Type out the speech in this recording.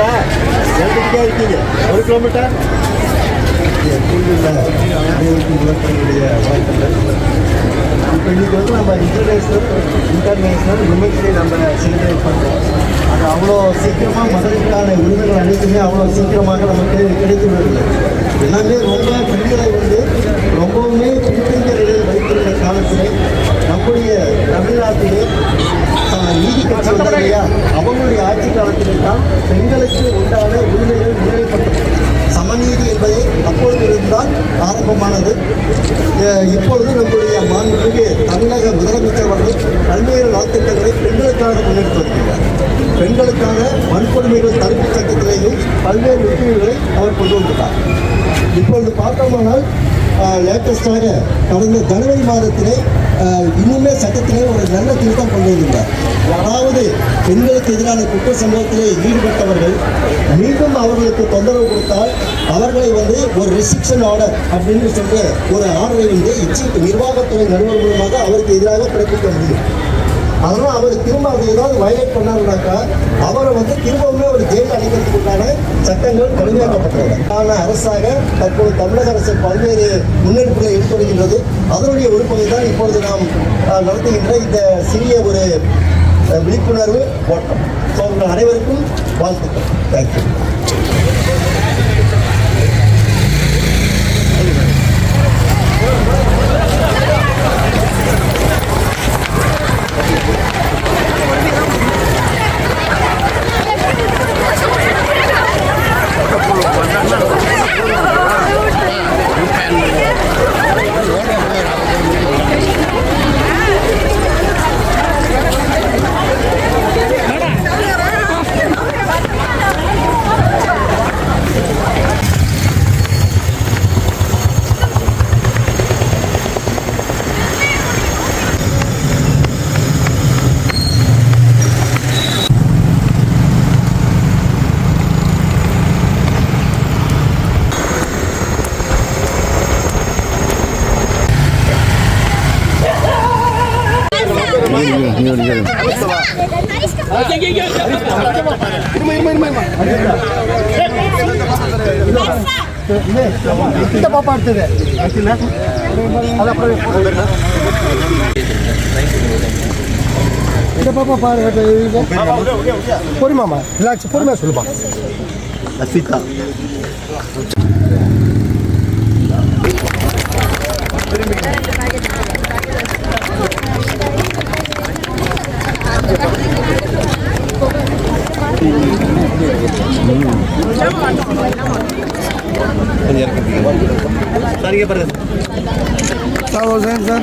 இருக்கீங்களா எங்கே இருக்கீங்க ஒரு கிலோமீட்டர்? இப்போ இன்னைக்கு வந்து நம்ம இன்டர்நேஷ்னல் இன்டர்நேஷ்னல் விமன்ஸ் டே நம்ம செலிப்ரேட் பண்ணுறோம் அது அவ்வளோ சீக்கிரமாக மதத்துக்கான உரிமைகள் அனைத்துமே அவ்வளோ சீக்கிரமாக நமக்கு கிடைத்து வருது எல்லாமே ரொம்ப பெண்களை வந்து ரொம்பவுமே பின்தங்கிய நிலையில் வைத்திருந்த காலத்திலே நம்முடைய தமிழ்நாட்டிலே நீதி கட்சி இல்லையா? அவங்களுடைய ஆட்சி காலத்தில்தான் பெண்களுக்கு உண்டான உரிமைகள் முன்னிலைப்படுத்தப்பட்டது சமநீதி என்பதை அப்பொழுது இருந்தால் ஆரம்பமானது. இப்பொழுது நம்முடைய மாண்புமிகு தமிழக முதலமைச்சர் அவர்கள் பல்வேறு நலத்திட்டங்களை பெண்களுக்காக முன்னெடுத்து வருகிறார். பெண்களுக்கான வன்கொடுமைகள் தடுப்பு சட்டத்திலேயும் பல்வேறு உரிமைகளை அவர் கொண்டு வந்துள்ளார் இப்பொழுது பார்த்தோமானால் லேட்டஸ்டாக கடந்த ஜனவரி மாதத்திலே இன்னுமே சட்டத்திலே ஒரு நல்ல திருத்தம் கொண்டு வந்திருந்தார். அதாவது பெண்களுக்கு எதிரான குற்ற சம்பவத்திலே ஈடுபட்டவர்கள் மீண்டும் அவர்களுக்கு தொந்தரவு கொடுத்தால் அவர்களை வந்து ஒரு ரெஸ்ட்ரிக்ஷன் ஆர்டர் அப்படின்னு சொல்ற ஒரு ஆர்டரை வந்து இச்சி நிர்வாகத்துறை நடுவர் மூலமாக அவருக்கு எதிராக பிறப்பிக்க முடியும். அதனால் அவர் திரும்ப அதை ஏதாவது வயலேட் பண்ணாருனாக்கா அவரை வந்து திரும்பவுமே ஒரு ஜெயில் அடைக்கிறதுக்குண்டான சட்டங்கள் கடுமையாக்கப்பட்டுள்ளன. ஆனால் அரசாக தற்போது தமிழக அரசு பல்வேறு முன்னெடுப்புகளை எடுத்துவருகின்றது அதனுடைய ஒரு பகுதி தான் இப்பொழுது நாம் நடத்துகின்ற இந்த சிறிய ஒரு விழிப்புணர்வு ஓட்டம். ஸோ உங்கள் அனைவருக்கும் வாழ்த்துக்கள். தேங்க்யூ இந்த பாப்பா அடுத்தது இந்த பாப்பா பாருங்க பொறுமாமா ரிலாக்ஸ் பொறுமையா சொல்லுமா सर ये पर सर